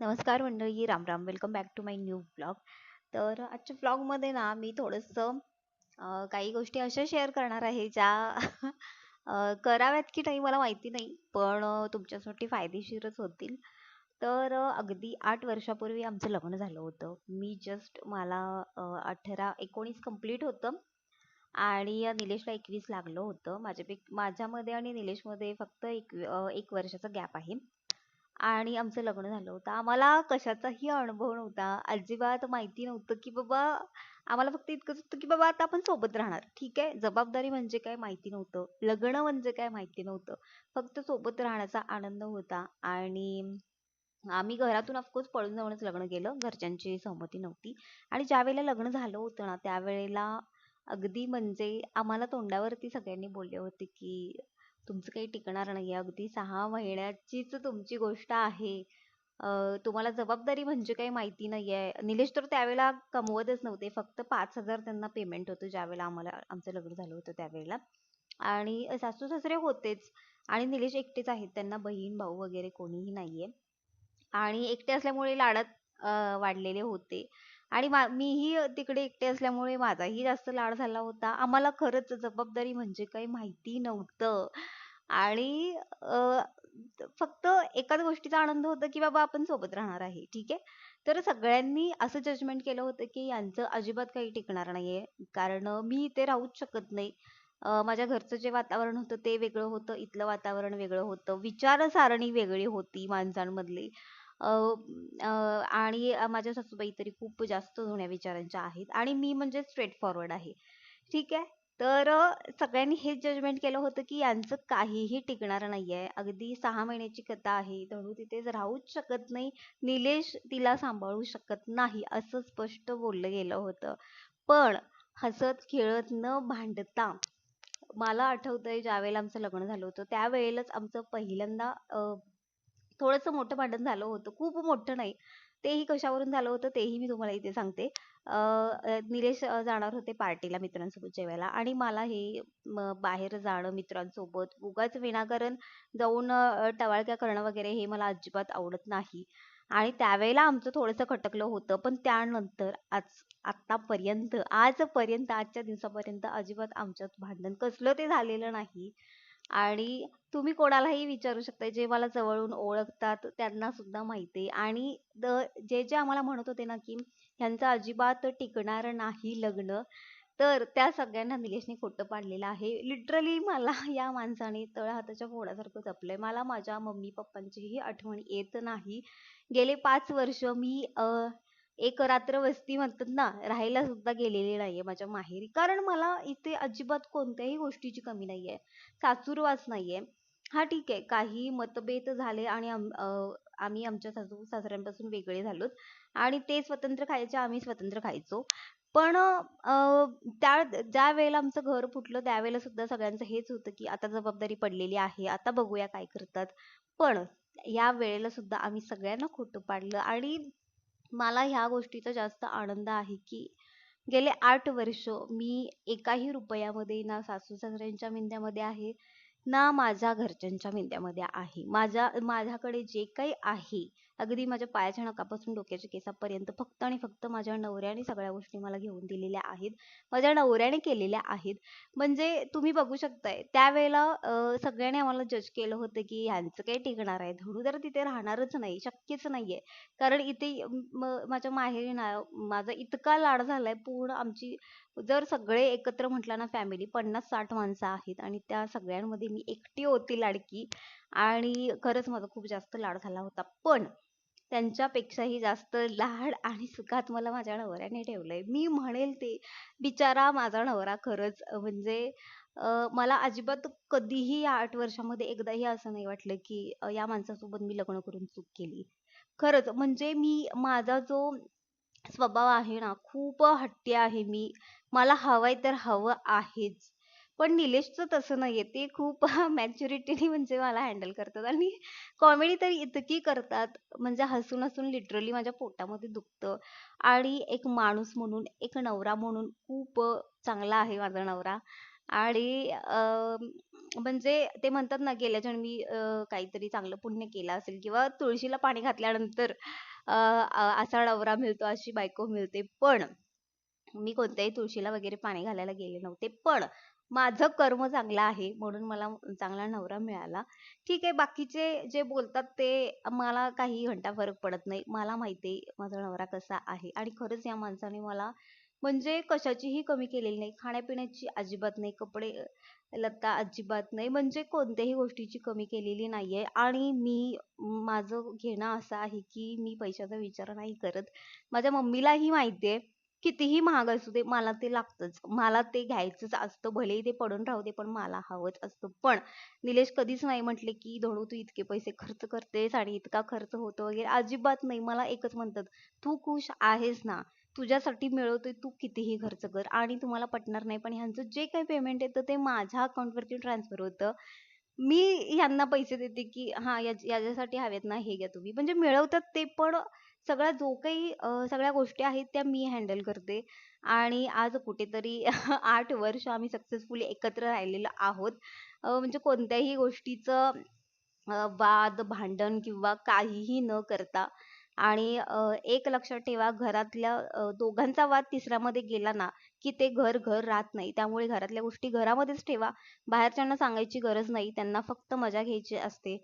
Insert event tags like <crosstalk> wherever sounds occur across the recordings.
नमस्कार मंडळी Ram Ram. Welcome back to my new blog तर आजच्या ब्लॉगमध्ये ना मी थोडंसं काही गोष्टी अशा शेअर करणार आहे ज्या कराव्यात की नाही मला माहिती नाही पण तुमच्यासाठी फायदेशीरच होतील. तर अगदी आठ वर्षापूर्वी आमचं लग्न झालं होतं. मी जस्ट मला अठरा एकोणीस कंप्लीट होतं. आणि निलेशला एकवीस लागलं होतं. माझ्यापैकी माझ्यामध्ये आणि निलेशमध्ये फक्त एक एक वर्षाचा गॅप आहे. आणि आमचं लग्न झालं होतं. आम्हाला कशाचाही अनुभव नव्हता. अजिबात माहिती नव्हतं, की बाबा आम्हाला फक्त इतकंच होतं, की बाबा आता आपण सोबत राहणार. ठीक आहे. जबाबदारी म्हणजे काय माहिती नव्हतं. लग्न म्हणजे काय माहिती नव्हतं. फक्त सोबत राहण्याचा आनंद होता आणि आम्ही घरातून ऑफकोर्स पळून जाऊनच लग्न केलं. घरच्यांची सहमती नव्हती आणि ज्यावेळेला लग्न झालं होतं ना, त्यावेळेला अगदी म्हणजे आम्हाला तोंडावरती सगळ्यांनी बोलले होते, की तुमचं काही टिकणार नाही अगदी सहा महिन्याचीच तुमची गोष्ट आहे. तुम्हाला जबाबदारी म्हणजे काही माहिती नाहीये. निलेश तर त्यावेळेला कमवतच नव्हते. फक्त पाच हजार त्यांना पेमेंट होतं ज्यावेळेला आम्हाला आमचं लग्न झालं होतं त्यावेळेला. आणि सासू-सासरे होतेच आणि निलेश एकटेच आहेत. त्यांना बहीण-भाऊ वगैरे कोणीही नाहीये. आणि एकटे असल्यामुळे लाडात वाढलेले होते. आणि मा मीही तिकडे एकटे असल्यामुळे माझाही जास्त लाड झाला होता. आम्हाला खरंच जबाबदारी म्हणजे काही माहिती नव्हतं. आणि अ, फक्त एकाच गोष्टीचा आनंद होता, की बाबा आपण सोबत राहणार आहे. ठीक आहे. तर सगळ्यांनी असं जजमेंट केलं होतं, की यांचं अजिबात काही टिकणार नाहीये. कारण मी इथे राहूच शकत नाही. अ, माझ्या घरचं जे वातावरण होतं ते वेगळं होतं. इथलं वातावरण वेगळं होतं. विचारसारणी वेगळी होती माणसांमधली. आणि माझ्या सासूबाई तरी खूप जास्त जुन्या विचारांच्या आहेत आणि मी म्हणजे स्ट्रेट फॉरवर्ड आहे. ठीक आहे. तर सगळ्यांनी हेच जजमेंट केलं होतं, की यांचं काहीही टिकणार आहे अगदी सहा महिन्याची कथा आहे. धनू तिथे राहूच शकत नाही. निलेश तिला सांभाळू शकत नाही, असं स्पष्ट बोललं गेलं होतं. पण हसत-खेळत न भांडता मला आठवतंय ज्यावेळेला आमचं लग्न झालं होतं, त्यावेळेलाच आमचं पहिल्यांदा थोडंसं मोठं भांडण झालं होतं. खूप मोठं नाही. तेही कशावरून झालं होतं तेही मी तुम्हाला इथे सांगते. निलेश जाणार होते पार्टीला मित्रांसोबत जेवायला आणि मला हे बाहेर जाणं मित्रांसोबत उगाच विनाकारण जाऊन टवाळक्या करणं वगैरे हे मला अजिबात आवडत नाही. आणि त्यावेळेला आमचं थोडंसं खटकलं होतं. पण त्यानंतर आज आत्तापर्यंत आजपर्यंत आजच्या दिवसापर्यंत अजिबात आमच्यात भांडण कसलं ते झालेलं नाही. आणि तुम्ही कोणालाही विचारू शकता जे मला जवळून ओळखतात त्यांना सुद्धा माहिती आहे. आणि द जे जे आम्हाला म्हणत होते ना की ह्यांचं अजिबात टिकणार नाही लग्न तर त्या सगळ्यांना निलेशने खोटं पाडलेलं आहे. लिटरली मला <laughs> या माणसाने तळहाताच्या फोडासारखं जपलंय. मला माझ्या मम्मी पप्पांचीही आठवण येत नाही. गेले पाच वर्ष मी अ, एक रात्र वस्ती म्हणतात ना राहायला सुद्धा गेलेली नाहीये माझ्या माहेरी कारण मला इथे अजिबात कोणत्याही गोष्टीची कमी नाहीये सासुरवास नाहीये. हा ठीक आहे. काही मतभेद झाले आणि आम्ही आमच्या सासू-सासऱ्यांपासून वेगळे झालोत आणि ते स्वतंत्र खायचे, आम्ही स्वतंत्र खायचो. पण त्या ज्या वेळेला आमचं घर फुटलं त्यावेळेला सुद्धा सगळ्यांचं हेच होतं, की आता जबाबदारी पडलेली आहे. आता बघूया काय करतात. पण या वेळेला सुद्धा आम्ही सगळ्यांना खोटं पाडलं आणि मला ह्या गोष्टीचा जास्त आनंद आहे, की गेले आठ वर्ष मी एकाही रुपयामध्ये ना सासू-सासऱ्यांच्या मिंद्यामध्ये आहे, ना माझ्या घरच्यांच्या मिंद्यामध्ये आहे. माझ्या माझ्याकडे जे काही आहे, अगदी माझ्या पायाच्या नकापासून डोक्याच्या केसापर्यंत फक्त आणि फक्त माझ्या नवऱ्याने सगळ्या गोष्टी मला घेऊन दिलेल्या आहेत. माझ्या नवऱ्याने केलेल्या आहेत. म्हणजे तुम्ही बघू शकताय त्यावेळेला सगळ्यांनी आम्हाला जज केलं होतं, की ह्यांचं काही टिकणार आहे. धनू तर तिथे राहणारच नाही. शक्यच नाहीये. कारण इथे म माझ्या माहेरी ना माझा इतका लाड झालाय पूर्ण आमची जर सगळे एकत्र म्हटलं ना फॅमिली 50-60 माणसं आहेत आणि त्या सगळ्यांमध्ये मी एकटी होती लाडकी आणि खरंच माझा खूप जास्त लाड झाला होता. पण त्यांच्यापेक्षाही जास्त लाड आणि सुखात मला माझ्या नवऱ्याने ठेवलंय. मी म्हणेल ते बिचारा माझा नवरा खरंच म्हणजे अ, मला अजिबात कधीही या आठ वर्षामध्ये एकदाही असं नाही वाटलं, की अ, या माणसासोबत मी लग्न करून चूक केली. खरंच म्हणजे मी माझा जो स्वभाव आहे ना, खूप हट्टी आहे मी. मला हवंय तर हवं आहेच. पण निलेशचं तसं नाहीये. ते खूप <laughs> मॅच्युरिटीने म्हणजे मला हँडल करतात आणि कॉमेडी तर इतकी करतात, म्हणजे हसून-हसून लिटरली माझ्या पोटामध्ये दुखतं. आणि एक माणूस म्हणून, एक नवरा म्हणून खूप चांगला आहे माझा नवरा. आणि म्हणजे ते म्हणतात ना गेल्या जन्मी काहीतरी चांगलं पुण्य केलं असेल किंवा तुळशीला पाणी घातल्यानंतर अ, असा नवरा मिळतो, अशी बायको मिळते. पण मी कोणत्याही तुळशीला वगैरे पाणी घालायला गेले नव्हते. पण माझं कर्म चांगलं आहे म्हणून मला चांगला नवरा मिळाला. ठीक आहे, बाकीचे जे बोलतात ते मला काही घंटा फरक पडत नाही. मला माहिती आहे माझा नवरा कसा आहे आणि खरंच या माणसाने मला म्हणजे कशाचीही कमी केलेली नाही. खाण्यापिण्याची अजिबात नाही, कपडे लत्ता अजिबात नाही, म्हणजे कोणत्याही गोष्टीची कमी केलेली नाही आहे आणि मी माझं घेणं असं आहे, की मी पैशाचा विचार नाही करत. माझ्या मम्मीलाही माहिती आहे, कितीही महाग असू दे, मला ते लागतंच. मला ते घ्यायचंच असतं. भलेही ते पडून राहू दे, पण मला हवंच असतं. पण निलेश कधीच नाही म्हटले, की "धडू तू इतके पैसे खर्च करतेस आणि इतका खर्च होतो वगैरे." अजिबात नाही. मला एकच म्हणतात, "तू खुश आहेस ना? तुझ्यासाठी मिळवतोय, तू कितीही खर्च कर." आणि तुम्हाला पटणार नाही, पण ह्यांचं जे काही पेमेंट येतं ते माझ्या अकाउंटवरती ट्रान्सफर होतं. मी ह्यांना पैसे देते, की "हां, याच्यासाठी हवेत ना, हे घ्या तुम्ही." म्हणजे मिळवतात ते, पण सगळा जो काही अ, सगळ्या गोष्टी आहेत त्या मी हँडल करते. आणि आज कुठेतरी <laughs> आठ वर्ष आम्ही सक्सेसफुली एकत्र राहिलेलो आहोत. अ, म्हणजे कोणत्याही गोष्टीचं अ, वाद, भांडण किंवा काहीही न करता आणि अ, एक लक्षात ठेवा घरातल्या अ, दोघांचा वाद तिसऱ्यामध्ये गेला ना, की ते घर घर राहत नाही. त्यामुळे घरातल्या गोष्टी घरामध्येच ठेवा. बाहेरच्यांना सांगायची गरज नाही. त्यांना फक्त मजा घ्यायची असते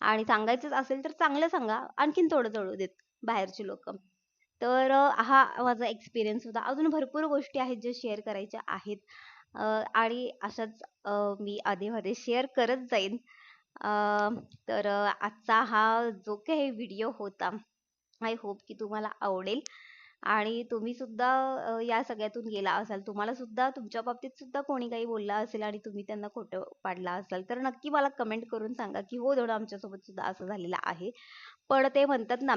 आणि सांगायचंच असेल तर चांगलं सांगा. आणखीन थोडं जळू देत बाहेरची लोक तर हा माझा एक्सपिरियन्स होता. अजून भरपूर गोष्टी आहेत ज्या शेअर करायच्या आहेत आणि अशाच मी आधीमध्ये शेअर करत जाईन. तर आजचा हा जो काही व्हिडिओ होता, आय होप की तुम्हाला आवडेल आणि तुम्ही सुद्धा या सगळ्यातून गेला असाल. तुम्हाला सुद्धा तुमच्या बाबतीत सुद्धा कोणी काही बोललं असेल आणि तुम्ही त्यांना खोटं पाडलं असाल, तर नक्की मला कमेंट करून सांगा, की "हो, धडू आमच्यासोबत सुद्धा असं झालेलं आहे." पण ते म्हणतात ना,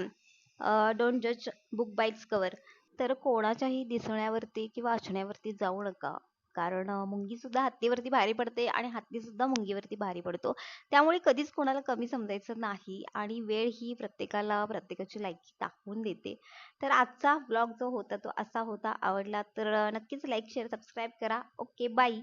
डोंट जज बुक बाय इट्स कवर तर कोणाच्याही दिसण्यावरती किंवा असण्यावरती जाऊ नका. कारण मुंगीसुद्धा हत्तीवरती भारी पडते आणि हत्तीसुद्धा मुंगीवरती भारी पडतो. त्यामुळे कधीच कोणाला कमी समजायचं नाही आणि वेळ ही प्रत्येकाला प्रत्येकाची लायकी दाखवून देते. तर आजचा ब्लॉग जो होता तो असा होता. आवडला तर नक्कीच लाईक, शेअर, सबस्क्राईब करा. Okay, bye.